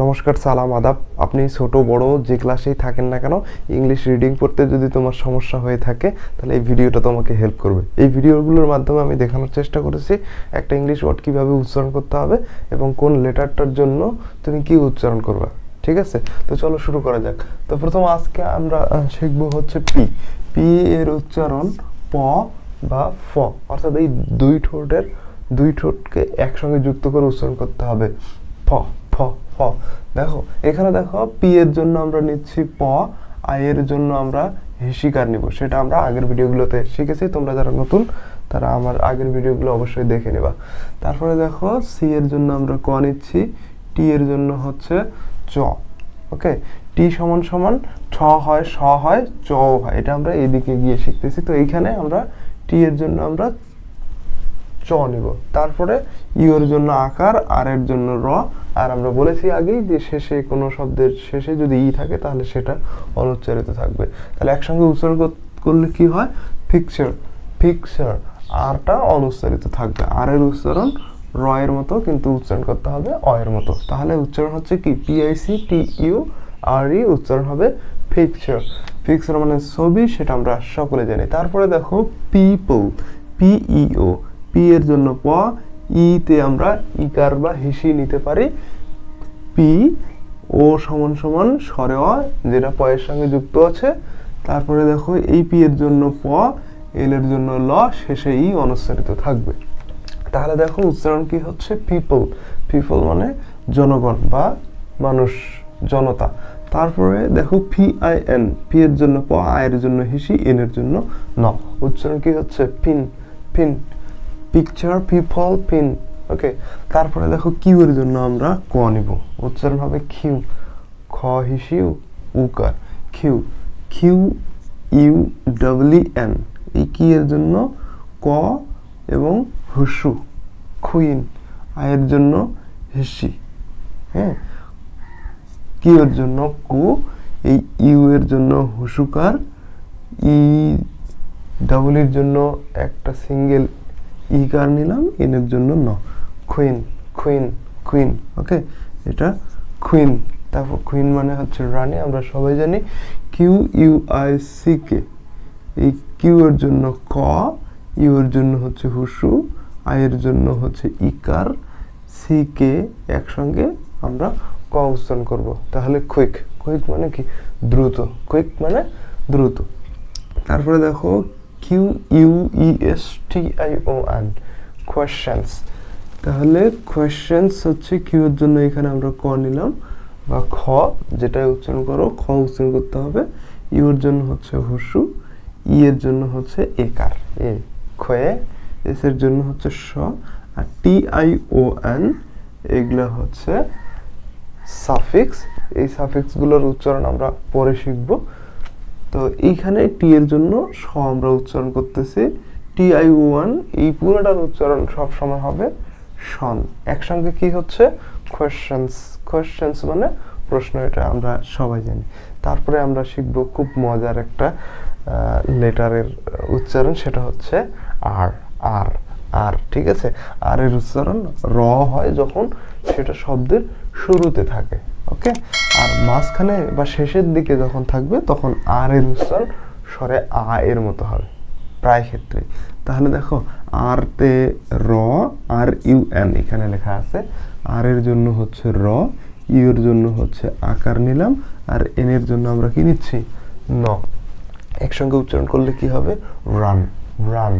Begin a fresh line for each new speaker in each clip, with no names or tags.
নমস্কার, সালাম, আদাব। আপনি ছোট, বড় যে ক্লাসেই থাকেন না কেন ইংলিশ রিডিং পড়তে যদি তোমার সমস্যা হয়ে থাকে, তাহলে এই ভিডিওটা তোমাকে হেল্প করবে। এই ভিডিওগুলোর মাধ্যমে আমি দেখানোর চেষ্টা করেছি, একটা ইংলিশ ওয়ার্ড কীভাবে উচ্চারণ করতে হবে এবং কোন লেটারটার জন্য তুমি কি উচ্চারণ করবে, ঠিক আছে? তো চলো শুরু করা যাক। তো প্রথম আজকে আমরা শিখব হচ্ছে পি পি এর উচ্চারণ প বা ফ। অর্থাৎ এই দুই ঠোঁটের, দুই ঠোঁটকে একসঙ্গে যুক্ত করে উচ্চারণ করতে হবে। ফ ফ দেখো, এখানে দেখো পি এর জন্য আমরা নিচ্ছি প আই এর জন্য আমরা হিসিকার নিব। সেটা আমরা আগের ভিডিওগুলোতে শিখেছি। তোমরা যারা নতুন, তারা আমার আগের ভিডিওগুলো অবশ্যই দেখে নেবা। তারপরে দেখো সি এর জন্য আমরা ক নিচ্ছি। টি এর জন্য হচ্ছে চ, ওকে? টি সমান সমান ছ হয়, স হয়, চ হয়। এটা আমরা এদিকে গিয়ে শিখতেছি। তো এইখানে আমরা টি এর জন্য আমরা চ নিব। তারপরে ইউর জন্য আকার, আর এর জন্য র। আর আমরা বলেছি আগেই যে শেষে কোনো শব্দের শেষে যদি ই থাকে তাহলে সেটা অনুচ্চারিত থাকবে। তাহলে একসঙ্গে উচ্চারণ কর- করলে কি হয়? ফিক্সার পিকচার আরটা অনুচ্চারিত থাকবে। আর এর উচ্চারণ র এর মতো, কিন্তু উচ্চারণ করতে হবে অ এর মতো। তাহলে উচ্চারণ হচ্ছে কি? পিআইসি টি ইউ আর ই উচ্চারণ হবে ফিক্সার ফিক্সার মানে ছবি, সেটা আমরা সকলে জানি। তারপরে দেখো পিপল পিইও পি এর জন্য প ই তে আমরা ইকার বা হিসি নিতে পারি। পি ও সমান সমান স্বরে অ, যেটা প এর সঙ্গে যুক্ত আছে। তারপরে দেখো, এই পি এর জন্য প এল এর জন্য ল, শেষে ই অনুচ্চারিত থাকবে। তাহলে দেখো, উচ্চারণ কি হচ্ছে? পিপল পিপল মানে জনগণ বা মানুষ, জনতা। তারপরে দেখো পি আই এন পি এর জন্য প আয়ের জন্য হিসি এন এর জন্য ন। উচ্চারণ কি হচ্ছে? Pin pin picture people pin okay তারপরে দেখো কিউ এর জন্য আমরা ক নিব। উচ্চারণ হবে কিউ, খ হিসি উকার Q Q, U double E N. এই কি এর জন্য? ক এবং হুসু, খুইন। আয়ের জন্য হিসি হ্যাঁ? কিউ এর জন্য? কু। এই ইউ এর জন্য হুসুকার ই এর জন্য একটা সিঙ্গেল ই কার নিলাম এন এর জন্য ন। কুইন কুইন কুইন ওকে এটা কুইন তারপর কুইন মানে হচ্ছে রানী, আমরা সবাই জানি। Q U I C K এই কিউ এর জন্য ক ইউ এর জন্য হচ্ছে হুসু আই এর জন্য হচ্ছে ইকার। সি কে একসঙ্গে আমরা ক উচ্চারণ করব। তাহলে কুইক কুইক মানে কি? দ্রুত। কুইক মানে দ্রুত। তারপরে দেখো Q U E S T I O N questions তাহলে কোয়েশ্চেন্স হচ্ছে কিউ এর জন্য এখানে আমরা ক নিলাম, বা খ যেটা উচ্চারণ করো, খ উচ্চারণ করতে হবে। ইউ এর জন্য হচ্ছে হুসু ই এর জন্য হচ্ছে একার। এ খয়ে এস এর জন্য হচ্ছে স, আর টি আই ও এন এগুলো হচ্ছে সাফিক্স এই সাফিক্সগুলোর উচ্চারণ আমরা পরে শিখব। তো এইখানে টি এর জন্য স আমরা উচ্চারণ করতেছি টি আই ওয়ান এই পুরোটার উচ্চারণ সব সময় হবে সন একসঙ্গে কি হচ্ছে? কোয়েশ্চেন্স কোয়েশ্চেন্স মানে প্রশ্ন, এটা আমরা সবাই জানি। তারপরে আমরা শিখব খুব মজার একটা লেটারের উচ্চারণ, সেটা হচ্ছে আর আর আর, ঠিক আছে? আর এর উচ্চারণ র হয় যখন সেটা শব্দের শুরুতে থাকে ওকে আর মাঝখানে বা শেষের দিকে যখন থাকবে, তখন আর এর উচ্চারণ স্বরে আ এর মতো হবে। প্রায় ক্ষেত্রে তাহলে দেখো, আর তে র, আর ইউ এন, এখানে লেখা আছে, আর এর জন্য হচ্ছে র, ইউ এর জন্য হচ্ছে আকার নিলাম, আর এন এর জন্য আমরা কি নিচ্ছি? ন। একসঙ্গে উচ্চারণ করলে কি হবে? রান। রান।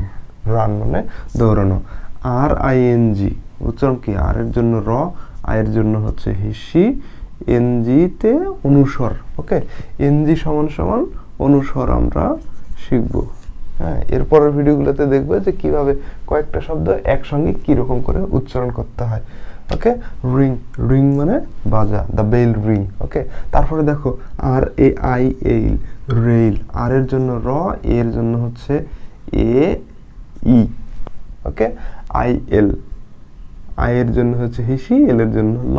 রান মানে দৌড়ানো। আর আই এন জি, উচ্চারণ কি? আর এর জন্য র আয়ের জন্য হচ্ছে হিসি এনজিতে অনুসর ওকে এনজি সমান সমান অনুসর আমরা শিখব হ্যাঁ? এরপরের ভিডিওগুলোতে দেখবে যে কীভাবে কয়েকটা শব্দ একসঙ্গে কীরকম করে উচ্চারণ করতে হয় ওকে রিং রিং মানে বাজা দ্য বেল রিং ওকে তারপরে দেখো আর এ আই এইল রেইল আর এর জন্য র এর জন্য হচ্ছে এ ই ওকে আই এল আই এর জন্য হচ্ছে হিসি এল এর জন্য ল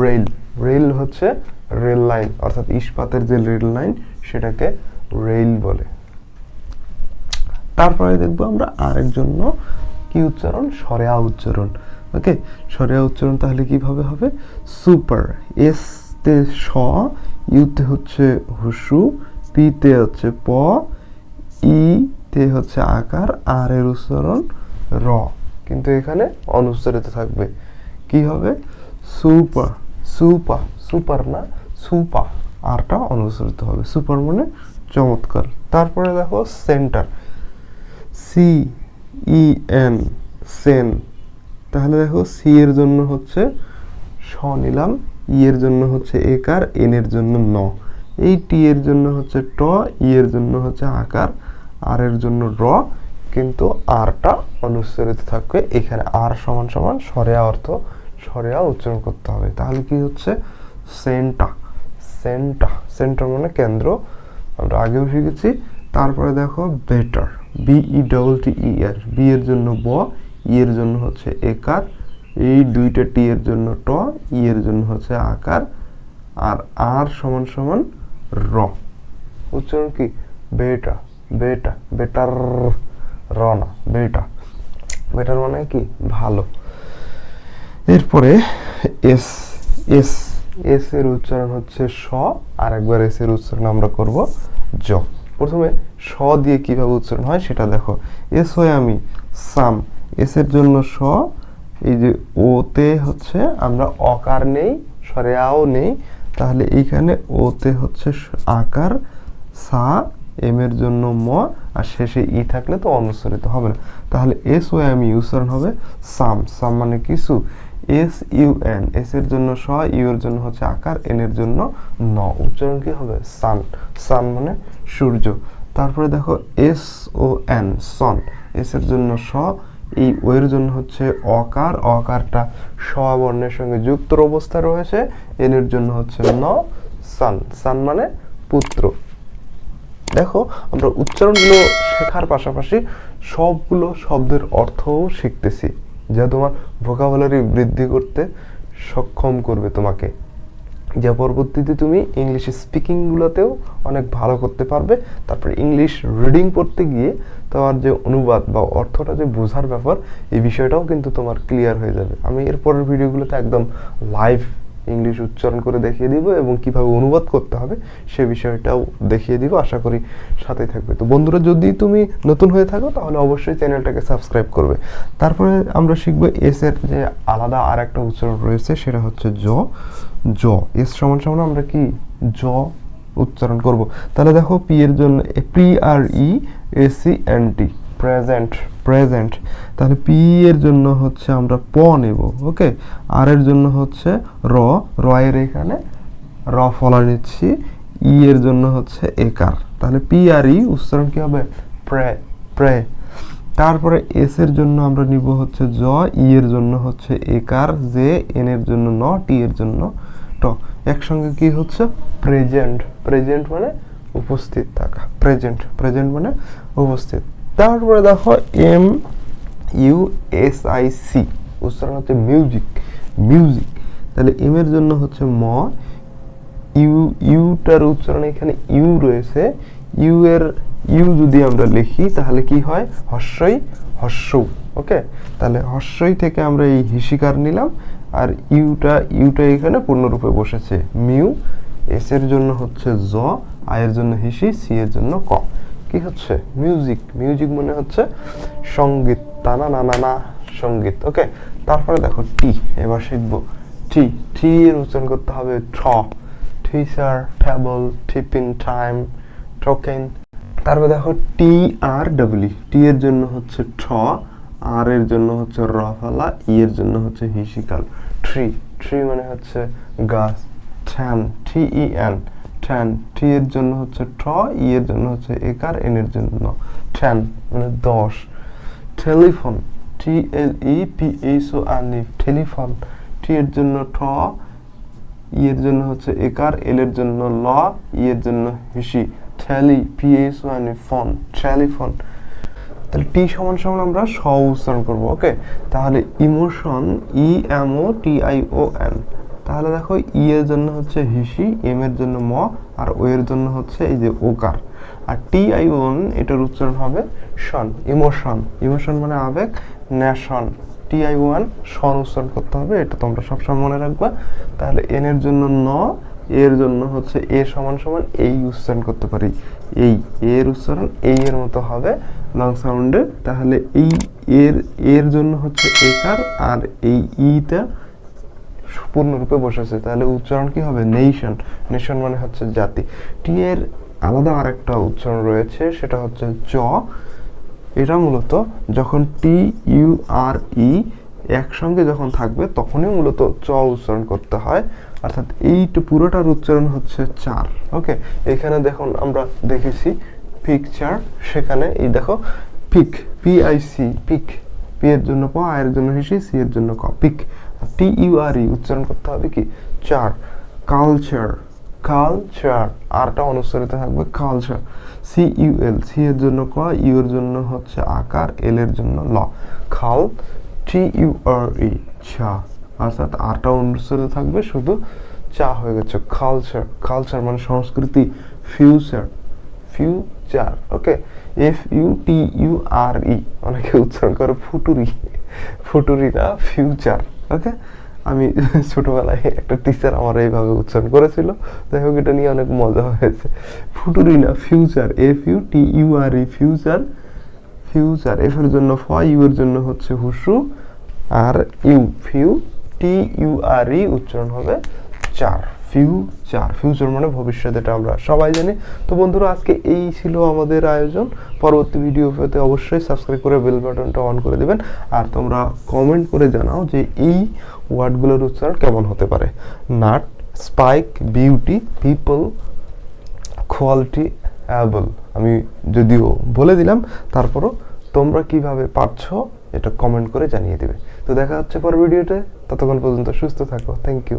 রেল রেল হচ্ছে রেল লাইন অর্থাৎ ইস্পাতের যে রেল লাইন সেটাকে রেল বলে। তারপরে দেখব আমরা আর এর জন্য কি উচ্চারণ সরে আ উচ্চারণ। ওকে সরিয়া উচ্চারণ তাহলে কীভাবে হবে? সুপার এস তে স ইউতে হচ্ছে হুসু পিতে হচ্ছে প ই তে হচ্ছে আকার আর এর উচ্চারণ র। কিন্তু এখানে অনুচ্চারিত থাকবে। কি হবে? সুপার সুপা, সুপার না, সুপা। আরটা অনুসরিত হবে। সুপার মানে চমৎকার। তারপরে দেখো সেন্টার। সি ই এন সেন। তাহলে দেখো সি এর জন্য হচ্ছে স নিলাম। ই এর জন্য হচ্ছে একার, এন এর জন্য ন। এই টি এর জন্য হচ্ছে ট, ই এর জন্য হচ্ছে আকার। আর এর জন্য র, কিন্তু আরটা অনুচ্চারিত থাকবে। এখানে আর সমান সমান সরেয়া অর্থ সরেয়া উচ্চারণ করতে হবে। তাহলে কি হচ্ছে? সেন্টা সেন্টা সেন্টার মানে কেন্দ্র। আমরা আগেও শিখেছি তারপরে দেখো better B E double T E R B এর জন্য ব ই এর জন্য হচ্ছে একার। এই দুইটা টি এর জন্য ট ই এর জন্য হচ্ছে আকার। আর আর সমান সমান র। উচ্চারণ কি? বেটা বেটা বেটার, র না বেটা বেটার মানে কি? ভালো। এরপরে এস এস এস এর উচ্চারণ হচ্ছে স আর একবার এস এর উচ্চারণ আমরা করব জ। প্রথমে স দিয়ে কীভাবে উচ্চারণ হয় সেটা দেখো। এস হয় আমি, সাম। এস এর জন্য স, এই যে ওতে হচ্ছে আমরা অকার নেই সরে আও নেই। তাহলে এইখানে ওতে হচ্ছে আকার, সা, এম এর জন্য ম, আর শেষে ই থাকলে তো অনুসরিত হবে না। তাহলে এস ও এম উচ্চারণ হবে সাম। সাম মানে কিছু। এস ইউ এন এস এর জন্য স ইউ এর জন্য হচ্ছে আকার এন এর জন্য ন। উচ্চারণ কি হবে? সান সান মানে সূর্য। তারপরে দেখো S O N son S এর জন্য স, এই ও এর জন্য হচ্ছে অকার। অকারটা স বর্ণের সঙ্গে যুক্ত অবস্থা রয়েছে। এন এর জন্য হচ্ছে ন সান সান মানে পুত্র। দেখো, আমরা উচ্চারণগুলো শেখার পাশাপাশি সবগুলো শব্দের অর্থও শিখতেছি। যা তোমার ভোকাবুলারি বৃদ্ধি করতে সক্ষম করবে তোমাকে। যা পরবর্তীতে তুমি ইংলিশ স্পিকিংগুলোতেও অনেক ভালো করতে পারবে। তারপর ইংলিশ রিডিং পড়তে গিয়ে তোমার যে অনুবাদ বা অর্থটা যে বোঝার ব্যাপার, এই বিষয়টাও কিন্তু তোমার ক্লিয়ার হয়ে যাবে। আমি এরপরের ভিডিওগুলোতে একদম লাইভ ইংলিশ উচ্চারণ করে দেখিয়ে দিব এবং কীভাবে অনুবাদ করতে হবে সে বিষয়টাও দেখিয়ে দিব, আশা করি সাথে থাকবে। তো বন্ধুরা, যদি তুমি নতুন হয়ে থাকো, তাহলে অবশ্যই চ্যানেলটাকে সাবস্ক্রাইব করবে। তারপরে আমরা শিখব এস এর যে আলাদা আর একটা উচ্চারণ রয়েছে, সেটা হচ্ছে জ। জ, এস সমান সমান আমরা কি? জ উচ্চারণ করব। তাহলে দেখো পি এর জন্য P R E S E N T present present তাহলে পি এর জন্য হচ্ছে আমরা প নেব ওকে আর এর জন্য হচ্ছে র র এর এখানে র ফলা নিচ্ছি ই এর জন্য হচ্ছে একার। তাহলে পি আর ই উচ্চারণ কি হবে? Pray pray. তারপরে এস এর জন্য আমরা নিব হচ্ছে জ ই এর জন্য হচ্ছে একার জে এন এর জন্য ন টি এর জন্য ট। একসঙ্গে কি হচ্ছে? প্রেজেন্ট প্রেজেন্ট মানে উপস্থিত থাকা। প্রেজেন্ট প্রেজেন্ট মানে উপস্থিত তারপরে দেখো M U S I C, উচ্চারণ হচ্ছে মিউজিক মিউজিক তাহলে এম এর জন্য হচ্ছে ম, ইউ, ইউটার উচ্চারণ এখানে ইউ রয়েছে। ইউ এর, ইউ যদি আমরা লিখি, তাহলে কি হয়? হর্ষই হর্ষ ওকে তাহলে হর্ষই থেকে আমরা এই হিসিকার নিলাম, আর ইউটা ইউটা এখানে পূর্ণরূপে বসেছে। মিউ, এস এর জন্য হচ্ছে জ, আয়ের জন্য হিসি, সি এর জন্য ক। কি হচ্ছে? মিউজিক মিউজিক মানে হচ্ছে সংগীত। তানা না না না, সংগীত। ওকে তারপরে দেখো টি এবার শিখব টি টি এর উচ্চারণ করতে হবে ঠ teacher table tiffin time token তারপরে দেখো টি আর ডব্লিউ টি এর জন্য হচ্ছে ঠ আর এর জন্য হচ্ছে র ফলা ই এর জন্য হচ্ছে হিসিকাল। ট্রি ট্রি মানে হচ্ছে গাছ। Then T E N then T এর জন্য হচ্ছে ঠ ই এর জন্য হচ্ছে একার এন এর জন্য ঠ্যান মানে দশ। Telephone T L E P H O R telephone T এর জন্য ঠ ই এর জন্য হচ্ছে একার এল এর জন্য ল ই এর জন্য হিসি। ঠেলি P H O R phone telephone তাহলে টি সমান সমান আমরা স উচ্চারণ করব ওকে তাহলে emotion E M O T I O N তাহলে দেখো ই এর জন্য হচ্ছে হিসি এম এর জন্য ম, আর ও এর জন্য হচ্ছে এই যে ওকার। আর টি আই ওন এটার উচ্চারণ হবে শন ইমোশন। ইমোশন মানে আবেগ ন্যাশন টি আই ওয়ান স্বর উচ্চারণ করতে হবে, এটা তোমরা সবসময় মনে রাখবা। তাহলে এন এর জন্য ন এর জন্য হচ্ছে এ সমান সমান এই উচ্চারণ করতে পারি। এই এর উচ্চারণ এই এর মতো হবে লং সাউন্ডে তাহলে এই, এর এর জন্য হচ্ছে একার, আর এই ইটা পূর্ণরূপে বসেছে, তাহলে উচ্চারণ কি হবে? নেশন নেশন মানে হচ্ছে জাতি। টি এর আলাদা আরেকটা উচ্চারণ রয়েছে, সেটা হচ্ছে চ। এটা মূলত যখন টি ইউ আর ই একসঙ্গে যখন থাকবে, তখনই মূলত চ উচ্চারণ করতে হয়। অর্থাৎ এইটা পুরোটার উচ্চারণ হচ্ছে চার, ওকে? এখানে দেখুন, আমরা দেখেছি পিকচার সেখানে এই দেখো pic P I C pic P এর জন্য প আয়ের জন্য হিসি সি এর জন্য ক pic tea U R E উচ্চারণ করতে হবে কি? চার। কালচার। কালচার। আরটা অনুচ্চারিত থাকবে culture. C U L C এর জন্য ক, ইউ এর জন্য হচ্ছে আকার, এল এর জন্য ল। খাল। টি ইউ আর ই চা অর্থাৎ আরটা অনুচ্চারিত থাকবে শুধু চা হয়ে গেছে। কালচার। কালচার মানে সংস্কৃতি। Future. Future. Okay. F U T U R E অনেকে উচ্চারণ করে ফুটুরি। ফুটুরি না, ফিউচার। ওকে আমি ছোটোবেলায় একটা টিচার আমার এইভাবে উচ্চারণ করেছিল। যাই হোক, এটা নিয়ে অনেক মজা হয়েছে। ফুটুরি না future F U T U R E future future F এর জন্য ফ ইউ এর জন্য হচ্ছে হুসু আর U few T U R E উচ্চারণ হবে চার। ফিউচার ফিউচার মানে ভবিষ্যৎ, এটা আমরা সবাই জানি। তো বন্ধুরা, আজকে এই ছিল আমাদের আয়োজন। পরবর্তী ভিডিও পেতে অবশ্যই সাবস্ক্রাইব করে বেল বাটনটা অন করে দিবেন। আর তোমরা কমেন্ট করে জানাও যে এই ওয়ার্ডগুলোর উচ্চারণ কেমন হতে পারে। Nut, spike, beauty, people, quality, able. আমি যদিও বলে দিলাম, তারপরও তোমরা কীভাবে পারছ এটা কমেন্ট করে জানিয়ে দেবে। তো দেখা হচ্ছে পর ভিডিওতে ততক্ষণ পর্যন্ত সুস্থ থাকো। Thank you